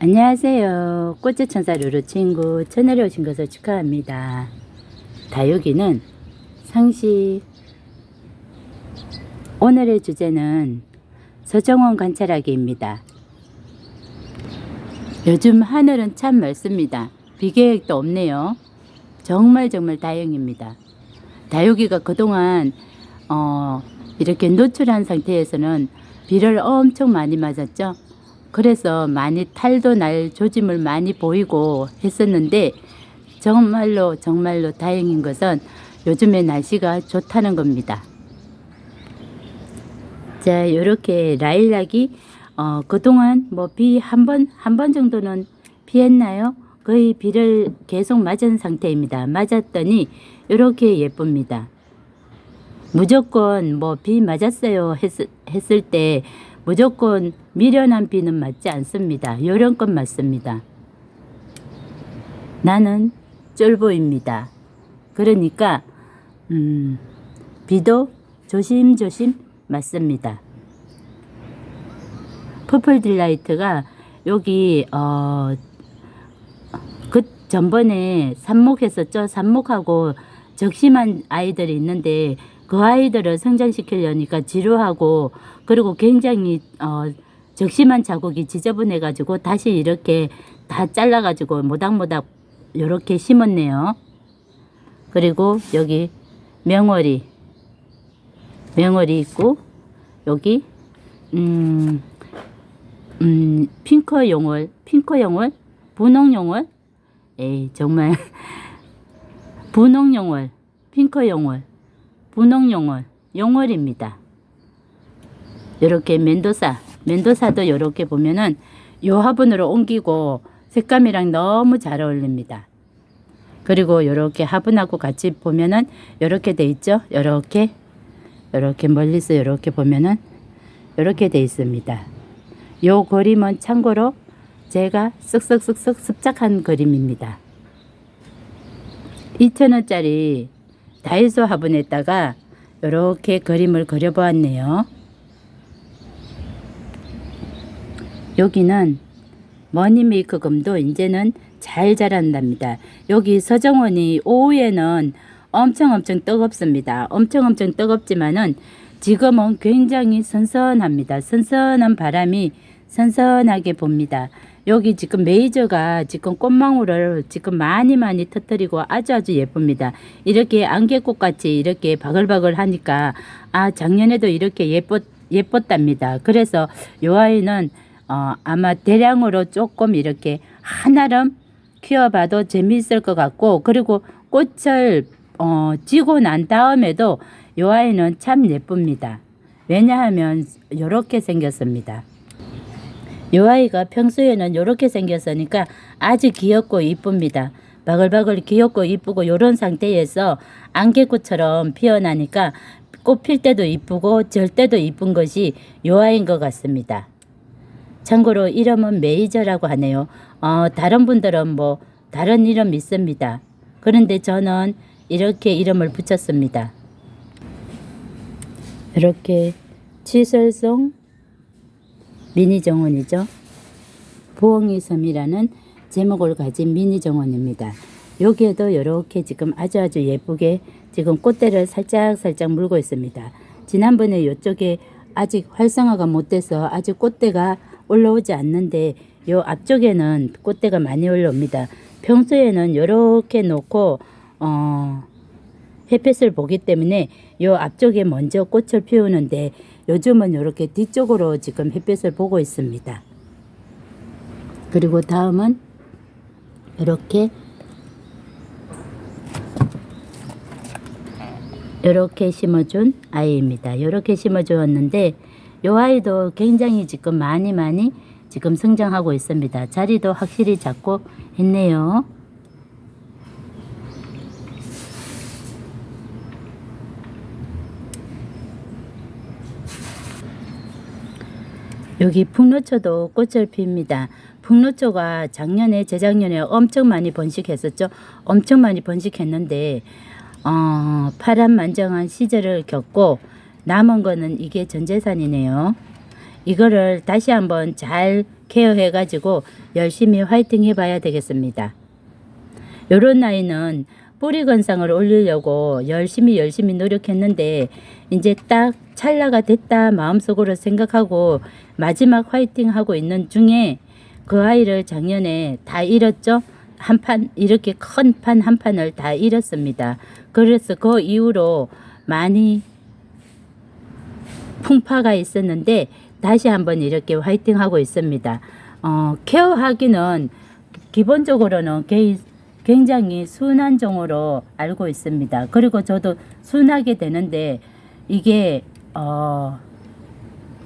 안녕하세요. 꽃제천사 루루 친구 채널에 오신 것을 축하합니다. 다육이는 상식. 오늘의 주제는 서정원 관찰하기입니다. 요즘 하늘은 참 맑습니다. 비 계획도 없네요. 정말 정말 다행입니다. 다육이가 그동안 어, 이렇게 노출한 상태에서는 비를 엄청 많이 맞았죠. 그래서 많이 탈도 날 조짐을 많이 보이고 했었는데 정말로 정말로 다행인 것은 요즘에 날씨가 좋다는 겁니다. 자, 이렇게 라일락이 어, 그동안 뭐 비 한 번 한 번 정도는 피했나요? 거의 비를 계속 맞은 상태입니다. 맞았더니 이렇게 예쁩니다. 무조건 뭐 비 맞았어요 했, 했을 때 무조건 미련한 비는 맞지 않습니다. 요령껏 맞습니다. 나는 쫄보입니다. 그러니까 음, 비도 조심조심 맞습니다. 퍼플 딜라이트가 여기 어, 그 전번에 삽목했었죠. 삽목하고 적심한 아이들이 있는데 그 아이들을 성장시키려니까 지루하고 그리고 굉장히 어, 적심한 자국이 지저분해 가지고 다시 이렇게 다 잘라 가지고 모닥모닥 요렇게 심었네요. 그리고 여기 명월이 명월이 있고 여기 음, 음 핑크 용월 핑크 용월 분홍 용월? 에이 정말. 분홍 용월 핑크 용월 분홍 용월 용월입니다. 이렇게 멘도사 멘도사도 이렇게 보면은 요 화분으로 옮기고 색감이랑 너무 잘 어울립니다. 그리고 이렇게 화분하고 같이 보면은 이렇게 돼 있죠. 이렇게 이렇게 멀리서 이렇게 보면은 이렇게 돼 있습니다. 요 그림은 참고로 제가 쓱쓱쓱쓱 습작한 그림입니다. 2,000원짜리 다이소 화분에다가 이렇게 그림을 그려보았네요. 여기는 머니메이크 금도 이제는 잘 자란답니다. 여기 서정원이 오후에는 엄청 엄청 뜨겁습니다. 엄청 엄청 뜨겁지만은 지금은 굉장히 선선합니다. 선선한 바람이 선선하게 봅니다. 여기 지금 메이저가 지금 꽃망울을 지금 많이 많이 터뜨리고 아주 아주 예쁩니다. 이렇게 안개꽃 같이 이렇게 바글바글 하니까 아 작년에도 이렇게 예뻤 예뻤답니다. 그래서 요 아이는 어, 아마 대량으로 조금 이렇게 하나름 키워봐도 재미있을 것 같고 그리고 꽃을 어, 지고 난 다음에도 요 아이는 참 예쁩니다. 왜냐하면 이렇게 생겼습니다. 요 아이가 평소에는 이렇게 생겼으니까 아주 귀엽고 이쁩니다. 바글바글 귀엽고 이쁘고 요런 상태에서 안개꽃처럼 피어나니까 꽃 필 때도 이쁘고 절 때도 이쁜 것이 요 아이인 것 같습니다. 참고로 이름은 메이저라고 하네요. 어, 다른 분들은 뭐 다른 이름 있습니다. 그런데 저는 이렇게 이름을 붙였습니다. 이렇게 치설송 미니 정원이죠. 부엉이 섬이라는 제목을 가진 미니 정원입니다. 여기에도 이렇게 지금 아주 아주 예쁘게 지금 꽃대를 살짝 살짝 물고 있습니다. 지난번에 이쪽에 아직 활성화가 못 돼서 아직 꽃대가 올라오지 않는데 요 앞쪽에는 꽃대가 많이 올라옵니다. 평소에는 이렇게 놓고 어 햇빛을 보기 때문에 요 앞쪽에 먼저 꽃을 피우는데 요즘은 이렇게 뒤쪽으로 지금 햇빛을 보고 있습니다. 그리고 다음은 이렇게 이렇게 심어준 아이입니다. 이렇게 심어주었는데 이 아이도 굉장히 지금 많이 많이 지금 성장하고 있습니다. 자리도 확실히 잡고 있네요. 여기 풍로초도 꽃을 핍니다. 풍로초가 작년에 재작년에 엄청 많이 번식했었죠. 엄청 많이 번식했는데 어, 파란만장한 시절을 겪고 남은 거는 이게 전재산이네요. 이거를 다시 한번 잘 케어해 가지고 열심히 화이팅 해 봐야 되겠습니다. 요런 나이는 뿌리 건상을 올리려고 열심히 열심히 노력했는데 이제 딱 찰나가 됐다 마음속으로 생각하고 마지막 화이팅 하고 있는 중에 그 아이를 작년에 다 잃었죠. 한 판 이렇게 큰 판 한 판을 다 잃었습니다. 그래서 그 이후로 많이 풍파가 있었는데 다시 한번 이렇게 화이팅 하고 있습니다. 어, 케어하기는 기본적으로는 개- 굉장히 순한 종으로 알고 있습니다. 그리고 저도 순하게 되는데 이게 어,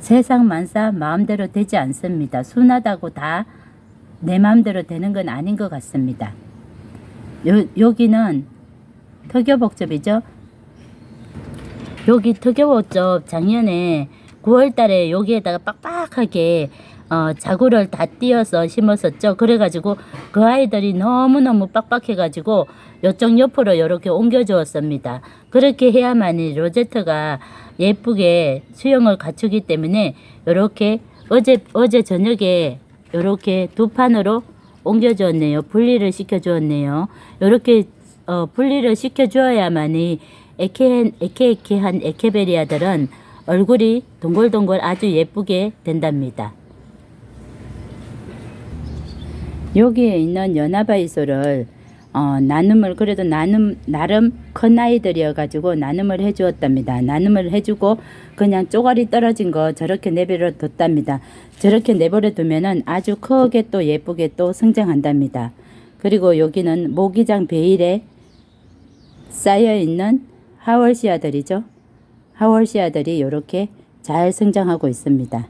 세상 만사 마음대로 되지 않습니다. 순하다고 다 내 마음대로 되는 건 아닌 것 같습니다. 요, 여기는 특여복접이죠. 여기 특여복접 작년에 9월 달에 여기에다가 빡빡하게 어, 자구를 다 띄어서 심었었죠. 그래가지고 그 아이들이 너무너무 빡빡해가지고 요쪽 옆으로 이렇게 옮겨주었습니다. 그렇게 해야만이 로제트가 예쁘게 수영을 갖추기 때문에 이렇게 어제 어제 저녁에 이렇게 두 판으로 옮겨주었네요. 분리를 시켜주었네요. 이렇게 어, 분리를 시켜주어야만이 에케 에케에케한 에케베리아들은 얼굴이 동글동글 아주 예쁘게 된답니다. 여기에 있는 연화바이소를 어, 나눔을 그래도 나눔 나름 큰 아이들이어 가지고 나눔을 해 주었답니다. 나눔을 해 주고 그냥 쪼가리 떨어진 거 저렇게 내버려 뒀답니다. 저렇게 내버려 두면은 아주 크게 또 예쁘게 또 성장한답니다. 그리고 여기는 모기장 베일에 쌓여 있는 하월시아들이죠. 하월시아들이 이렇게 잘 성장하고 있습니다.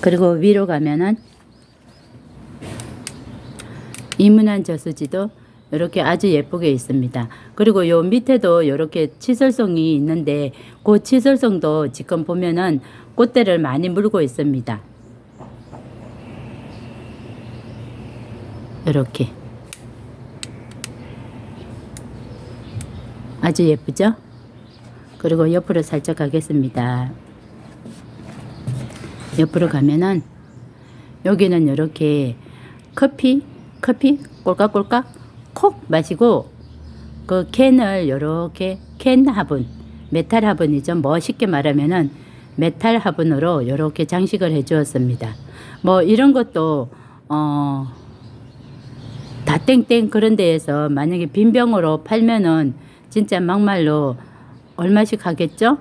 그리고 위로 가면은 이문한 저수지도 이렇게 아주 예쁘게 있습니다. 그리고 요 밑에도 이렇게 치설송이 있는데 그 치설송도 지금 보면은 꽃대를 많이 물고 있습니다. 이렇게 아주 예쁘죠? 그리고 옆으로 살짝 가겠습니다. 옆으로 가면은 여기는 이렇게 커피 커피? 꼴깍꼴깍? 콕 마시고 그 캔을 이렇게 캔 화분 메탈 화분이죠. 멋있게 말하면은 메탈 화분으로 이렇게 장식을 해 주었습니다. 뭐 이런 것도 어 다 땡땡 그런 데에서 만약에 빈병으로 팔면은 진짜 막말로 얼마씩 하겠죠?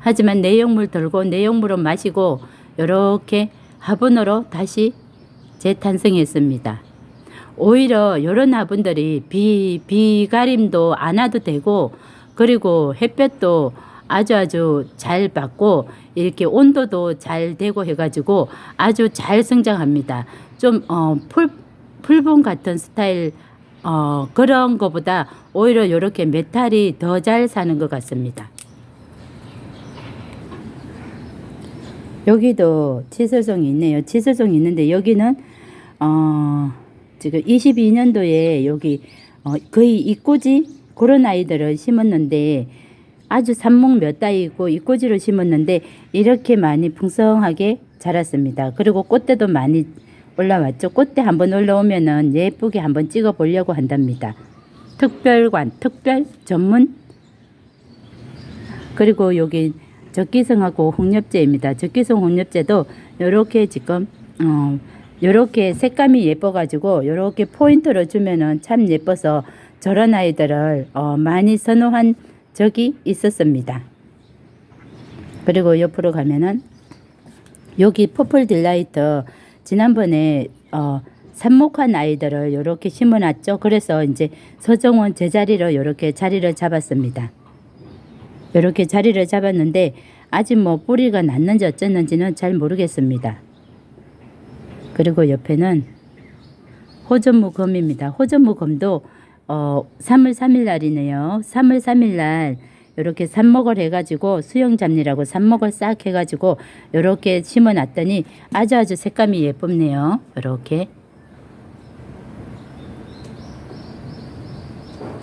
하지만 내용물 들고 내용물을 마시고 이렇게 화분으로 다시 재탄생했습니다. 오히려 이런 화분들이 비, 비가림도 안 와도 되고 그리고 햇볕도 아주 아주 잘 받고 이렇게 온도도 잘 되고 해가지고 아주 잘 성장합니다. 좀 어, 풀, 풀분 같은 스타일 어, 그런 거보다 오히려 이렇게 메탈이 더 잘 사는 것 같습니다. 여기도 치설송이 있네요. 치설송이 있는데 여기는 어 지금 22년도에 여기 어 거의 이꼬지 그런 아이들을 심었는데 아주 삽목 몇 따이고 이꼬지로 심었는데 이렇게 많이 풍성하게 자랐습니다. 그리고 꽃대도 많이 올라왔죠. 꽃대 한번 올라오면은 예쁘게 한번 찍어 보려고 한답니다. 특별관, 특별 전문 그리고 여기 적기성하고 홍엽제입니다. 적기성 홍엽제도 요렇게 지금 어 요렇게 색감이 예뻐 가지고 요렇게 포인트를 주면은 참 예뻐서 저런 아이들을 어 많이 선호한 적이 있었습니다. 그리고 옆으로 가면은 여기 퍼플 딜라이트 지난번에 어 삽목한 아이들을 요렇게 심어놨죠. 그래서 이제 서정원 제자리로 요렇게 자리를 잡았습니다. 이렇게 자리를 잡았는데 아직 뭐 뿌리가 났는지 어쨌는지는 잘 모르겠습니다. 그리고 옆에는 호전무 검입니다. 호전무 검도 어 3월 3일 날이네요. 3월 3일 날 이렇게 삽목을 해가지고 수영 잡리라고 삽목을 싹 해가지고 이렇게 심어놨더니 아주 아주 색감이 예쁘네요. 이렇게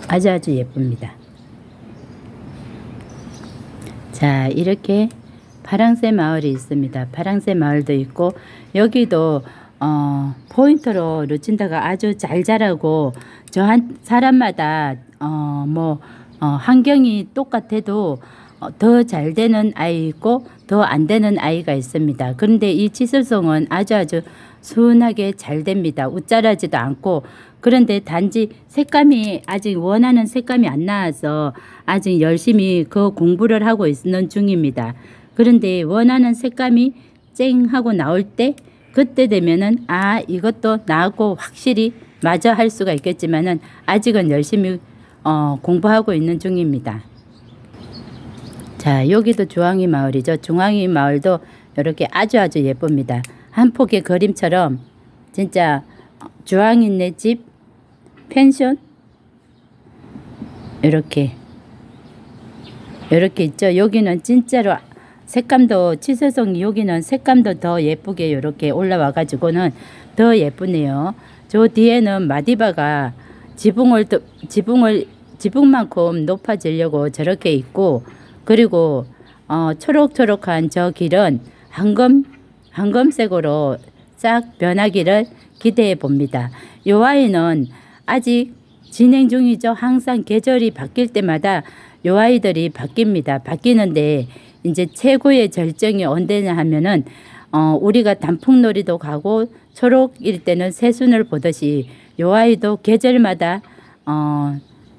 아주 아주 예쁩니다. 자, 이렇게 파랑새 마을이 있습니다. 파랑새 마을도 있고 여기도 어, 포인트로 루친다가 아주 잘 자라고 저 한 사람마다 어, 뭐 어, 환경이 똑같아도 어, 더잘 되는 아이 있고 더 안 되는 아이가 있습니다. 그런데 이 치슬송은 아주 아주 순하게 잘 됩니다. 웃자라지도 않고 그런데 단지 색감이 아직 원하는 색감이 안 나와서 아직 열심히 그 공부를 하고 있는 중입니다. 그런데 원하는 색감이 쨍 하고 나올 때 그때 되면은 아 이것도 나하고 확실히 맞아 할 수가 있겠지만은 아직은 열심히 어, 공부하고 있는 중입니다. 자 여기도 중앙이 마을이죠. 중앙이 마을도 이렇게 아주 아주 예쁩니다. 한 폭의 그림처럼 진짜 주황이네 집 펜션 이렇게 이렇게 있죠. 여기는 진짜로 색감도 치세성 여기는 색감도 더 예쁘게 이렇게 올라와 가지고는 더 예쁘네요. 저 뒤에는 마디바가 지붕을 또- 지붕을 지붕만큼 높아지려고 저렇게 있고 그리고 어, 초록초록한 저 길은 황금 황금색으로 싹 변하기를 기대해 봅니다. 요 아이는 아직 진행 중이죠. 항상 계절이 바뀔 때마다 요 아이들이 바뀝니다. 바뀌는데 이제 최고의 절정이 언제냐 하면은 어, 우리가 단풍놀이도 가고 초록일 때는 새순을 보듯이 요 아이도 계절마다 어,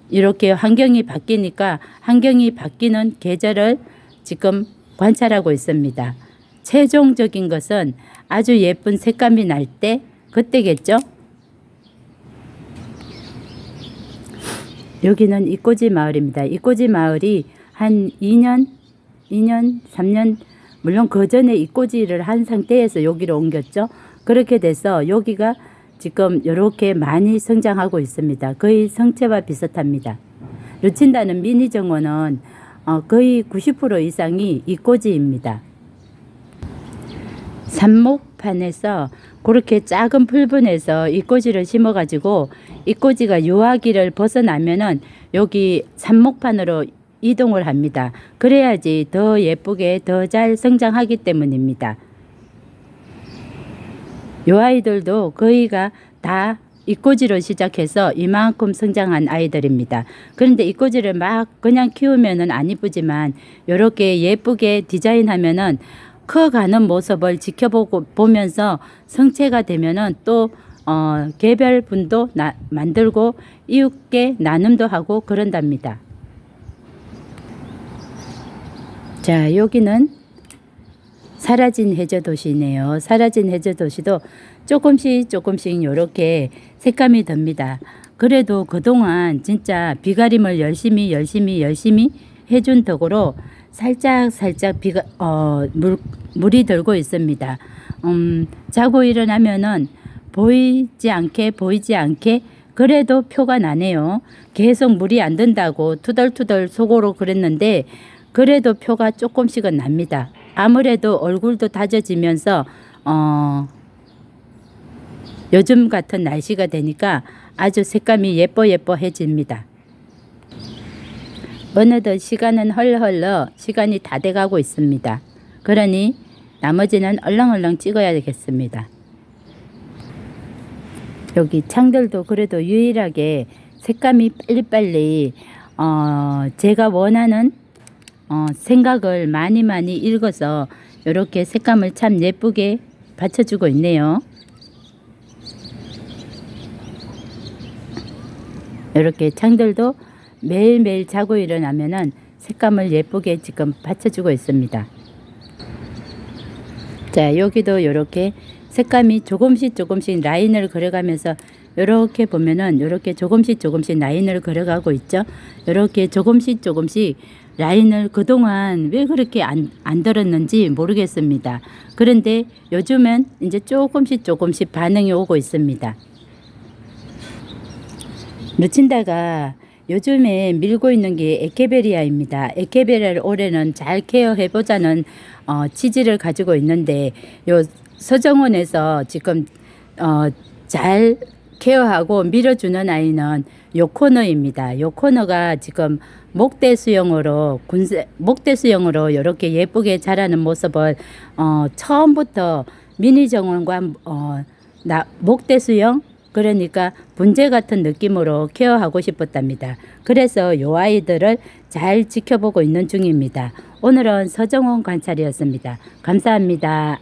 이렇게 환경이 바뀌니까 환경이 바뀌는 계절을 지금 관찰하고 있습니다. 최종적인 것은 아주 예쁜 색감이 날 때 그때겠죠? 여기는 이꼬지 마을입니다. 이꼬지 마을이 한 2년, 2년, 3년, 물론 그 전에 이꼬지를 한 상태에서 여기로 옮겼죠. 그렇게 돼서 여기가 지금 이렇게 많이 성장하고 있습니다. 거의 성체와 비슷합니다. 루친다는 미니 정원은 어, 거의 90% 이상이 이꼬지입니다. 삽목판에서 그렇게 작은 풀분에서 이꼬지를 심어가지고 이꼬지가 유아기를 벗어나면은 여기 삽목판으로 이동을 합니다. 그래야지 더 예쁘게 더 잘 성장하기 때문입니다. 요 아이들도 거의가 다 이꼬지로 시작해서 이만큼 성장한 아이들입니다. 그런데 이꼬지를 막 그냥 키우면은 안 이쁘지만 이렇게 예쁘게 디자인하면은 커가는 모습을 지켜보고 보면서 성체가 되면은 또 어, 개별 분도 나, 만들고 이웃께 나눔도 하고 그런답니다. 자, 여기는 사라진 해저 도시네요. 사라진 해저 도시도 조금씩 조금씩 이렇게 색감이 듭니다. 그래도 그동안 진짜 비가림을 열심히 열심히 열심히 해준 덕으로 살짝 살짝 비가 어, 물 물이 들고 있습니다. 음, 자고 일어나면은 보이지 않게 보이지 않게 그래도 표가 나네요. 계속 물이 안 든다고 투덜투덜 속으로 그랬는데 그래도 표가 조금씩은 납니다. 아무래도 얼굴도 다져지면서 어 요즘 같은 날씨가 되니까 아주 색감이 예뻐 예뻐해집니다. 어느덧 시간은 헐헐러 시간이 다 돼가고 있습니다. 그러니 나머지는 얼렁얼렁 찍어야 되겠습니다. 여기 창들도 그래도 유일하게 색감이 빨리빨리 어 제가 원하는 어 생각을 많이 많이 읽어서 이렇게 색감을 참 예쁘게 받쳐주고 있네요. 이렇게 창들도 매일매일 자고 일어나면은 색감을 예쁘게 지금 받쳐주고 있습니다. 자, 여기도 이렇게 색감이 조금씩 조금씩 라인을 그려가면서 이렇게 보면은 이렇게 조금씩 조금씩 라인을 그려가고 있죠. 이렇게 조금씩 조금씩 라인을 그동안 왜 그렇게 안, 안 들었는지 모르겠습니다. 그런데 요즘은 이제 조금씩 조금씩 반응이 오고 있습니다. 루친다가 요즘에 밀고 있는 게 에케베리아입니다. 에케베리아를 올해는 잘 케어해보자는 어, 취지를 가지고 있는데 요 서정원에서 지금 어, 잘 케어하고 밀어주는 아이는 요 코너입니다. 요 코너가 지금 목대 수영으로 군세 목대 수영으로 이렇게 예쁘게 자라는 모습을 어 처음부터 미니 정원과 어 나, 목대 수영 그러니까 분재 같은 느낌으로 케어하고 싶었답니다. 그래서 요 아이들을 잘 지켜보고 있는 중입니다. 오늘은 서정원 관찰이었습니다. 감사합니다.